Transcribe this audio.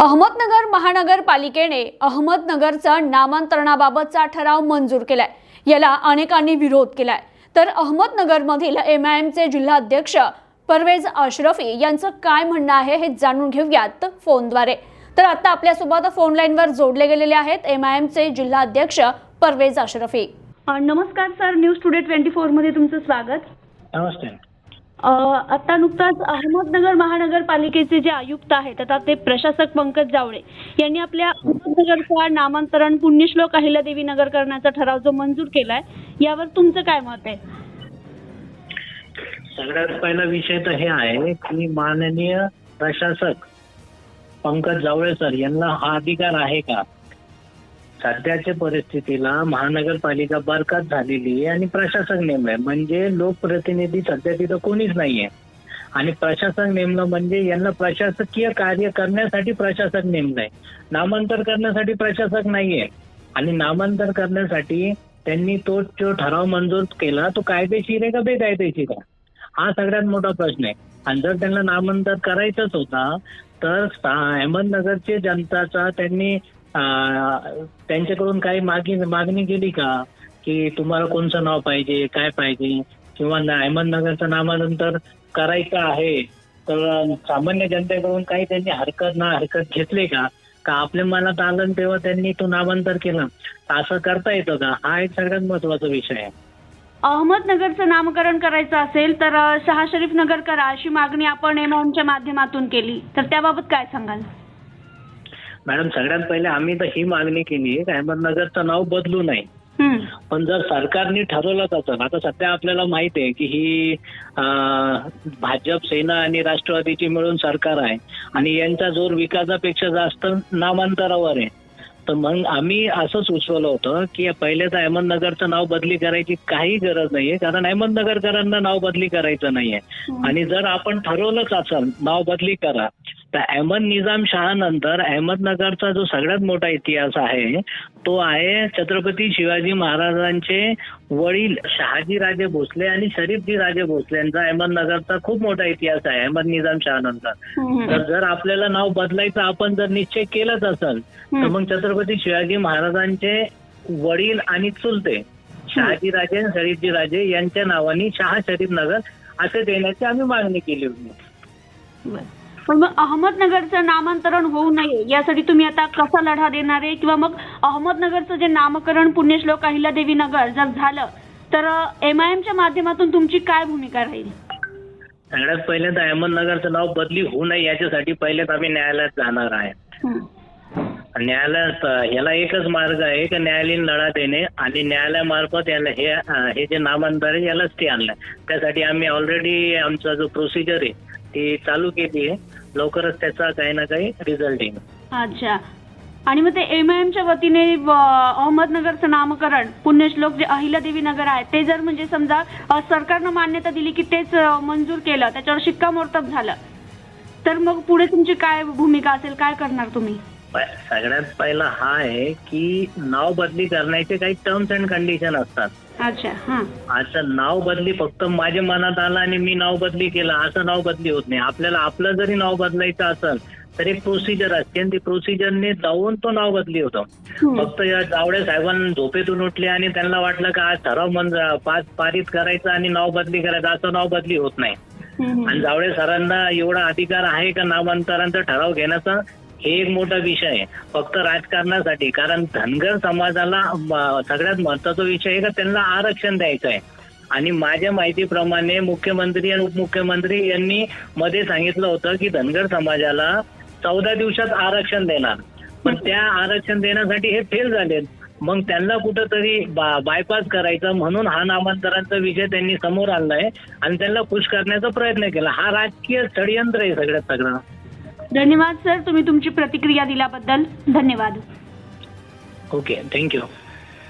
अहमदनगर महानगरपालिकेने अहमदनगरचा नामांतरणाबाबतचा ठराव मंजूर केलाय. याला अनेकांनी विरोध केलाय. तर अहमदनगरमधील एम आय एमचे जिल्हाध्यक्ष परवेज अशरफी यांचं काय म्हणणं आहे हे जाणून घेऊयात फोनद्वारे. तर आता आपल्यासोबत फोन लाईनवर जोडले गेलेले आहेत एम आय एमचे जिल्हाध्यक्ष परवेज अशरफी. नमस्कार सर. न्यूज टुडे ट्वेंटी फोरमध्ये तुमचं स्वागत. नमस्ते. आता नुकताच अहमदनगर महानगरपालिकेचे जे आयुक्त आहेत आता ते प्रशासक पंकज जावळे यांनी आपल्या अहमदनगरचा नामांतरण पुण्यश्लोक अहिल्यादेवी नगर करण्याचा ठराव जो मंजूर केलाय यावर तुमचं काय मत आहे? सगळ्यात पहिला विषय तर हे आहे की माननीय प्रशासक पंकज जावळे सर यांना हा अधिकार आहे का? सध्याच्या परिस्थितीला महानगरपालिका बरखात झालेली आहे आणि प्रशासक नेमलाय म्हणजे लोकप्रतिनिधी सध्या तिथं कोणीच नाहीये. आणि प्रशासक नेमलं म्हणजे यांना प्रशासकीय कार्य करण्यासाठी प्रशासक नेमलंय नामांतर करण्यासाठी प्रशासक नाहीये. आणि नामांतर करण्यासाठी त्यांनी तो जो ठराव मंजूर केला तो कायदेशीर आहे का बेकायदेशीर आहे? हा सगळ्यात मोठा प्रश्न आहे. आणि जर त्यांना नामांतर करायचंच होता तर सा- अहमदनगरचे जनताचा त्यांनी त्यांच्याकडून काही मागणी मागणी केली का? की तुम्हाला कोणचं नाव पाहिजे काय पाहिजे? किंवा ना- अहमदनगरचं नामानंतर करायचं आहे तर सामान्य जनतेकडून काही त्यांनी हरकत ना हरकत घेतले का? का आपल्या मनात आलं तेव्हा त्यांनी तो नामांतर केलं? असं करता येतं का? हा एक सगळ्यात महत्त्वाचा विषय आहे. अहमदनगरचं नामकरण करायचं असेल तर शहा शरीफ नगर करा अशी मागणी आपण एमओच्या माध्यमातून केली. तर त्याबाबत काय सांगाल? मॅडम सगळ्यात पहिले आम्ही तर ही मागणी केली की अहमदनगरचं नाव बदलू नये. हम्म. पण जर सरकारने ठरवलंच असेल आता सध्या आपल्याला माहिती आहे की ही भाजप सेना आणि राष्ट्रवादीची मिळून सरकार आहे आणि यांचा जोर विकासापेक्षा जास्त नामांतरावर आहे. तर मग आम्ही असं सुचवलं होतं की पहिले तर अहमदनगरचं नाव बदली करायची काही गरज नाहीये कारण अहमदनगरकरांना नाव बदली करायचं नाहीये. आणि जर आपण ठरवलंच असेल नाव बदली करा तर अहमद निजाम शहानंतर अहमदनगरचा जो सगळ्यात मोठा इतिहास आहे तो आहे छत्रपती शिवाजी महाराजांचे वडील शहाजी राजे भोसले आणि शरीफजी राजे भोसले यांचा अहमदनगरचा खूप मोठा इतिहास आहे अहमद निजाम शहानंतर. तर जर आपल्याला नाव बदलायचं आपण जर निश्चय केलंच असेल तर मग छत्रपती शिवाजी महाराजांचे वडील आणि चुलते शहाजी राजे आणि शरीफजी राजे यांच्या नावाने शहा शरीफ नगर असे देण्याची आम्ही मागणी केली होती. पण मग अहमदनगरचं नामांतरण होऊ नये यासाठी तुम्ही आता कसा लढा देणार आहे? किंवा मग अहमदनगरचं जे नामकरण पुण्यश्लोक अहिल्यादेवी नगर जर झालं तर एम आय एमच्या माध्यमातून तुमची काय भूमिका राहील? सगळ्यात पहिले तर अहमदनगरचं नाव बदली होऊ नये याच्यासाठी पहिलेच आम्ही न्यायालयात जाणार आहे. न्यायालयात याला एकच मार्ग आहे की न्यायालयीन लढा देणे आणि न्यायालयामार्फत याला हे हे जे नामांतर आहे याला स्टे आणलाय त्यासाठी आम्ही ऑलरेडी आमचा जो प्रोसिजर आहे ती चालू केली आहे. लवकरच त्याचा काही ना काही रिझल्ट येईल. अच्छा. आणि मग ते एम आय एमच्या वतीने अहमदनगरचं नामकरण पुण्यश्लोक जे अहिल्यादेवी नगर आहे ते जर म्हणजे समजा अ, सरकारनं मान्यता दिली की तेच अ, मंजूर केलं त्याच्यावर शिक्कामोर्तब झालं तर मग पुढे तुमची काय भूमिका असेल? काय करणार तुम्ही? सगळ्यात पहिला हा आहे की नाव बदली करण्याचे काही टर्म्स अँड कंडिशन असतात. अच्छा हां. असं नाव बदली फक्त माझ्या मनात आलं आणि मी नाव बदली केलं असं नाव बदली होत नाही. आपल्याला आपलं जरी नाव बदलायचं असेल तर एक प्रोसिजर असते. आणि ती प्रोसिजरने जाऊन तो नाव बदली होतं. हम्म. फक्त या जावडे साहेबांना झोपेतून उठले आणि त्यांना वाटलं का आज ठराव मंज पाच पारित करायचं आणि नाव बदली करायचं असं नाव बदली होत नाही. आणि जावडे सरांना एवढा अधिकार आहे का नामांतरांचा ठराव घेण्याचा? हे एक मोठा विषय आहे. फक्त राजकारणासाठी कारण धनगर समाजाला सगळ्यात महत्त्वाचा विषय आहे का त्यांना आरक्षण द्यायचं आहे. आणि माझ्या माहितीप्रमाणे मुख्यमंत्री आणि उपमुख्यमंत्री यांनी मध्ये सांगितलं होतं की धनगर समाजाला चौदा दिवसात आरक्षण देणार. पण त्या आरक्षण देण्यासाठी हे फेल झाले मग त्यांना कुठंतरी बा- बायपास करायचा म्हणून हा नामांतरांचा विषय त्यांनी समोर आणलाय आणि त्यांना खुश करण्याचा प्रयत्न केला. हा राजकीय षडयंत्र आहे सगळ्यात सगळं. धन्यवाद सर. तुम्ही तुमची प्रतिक्रिया दिल्याबद्दल धन्यवाद. Okay thank you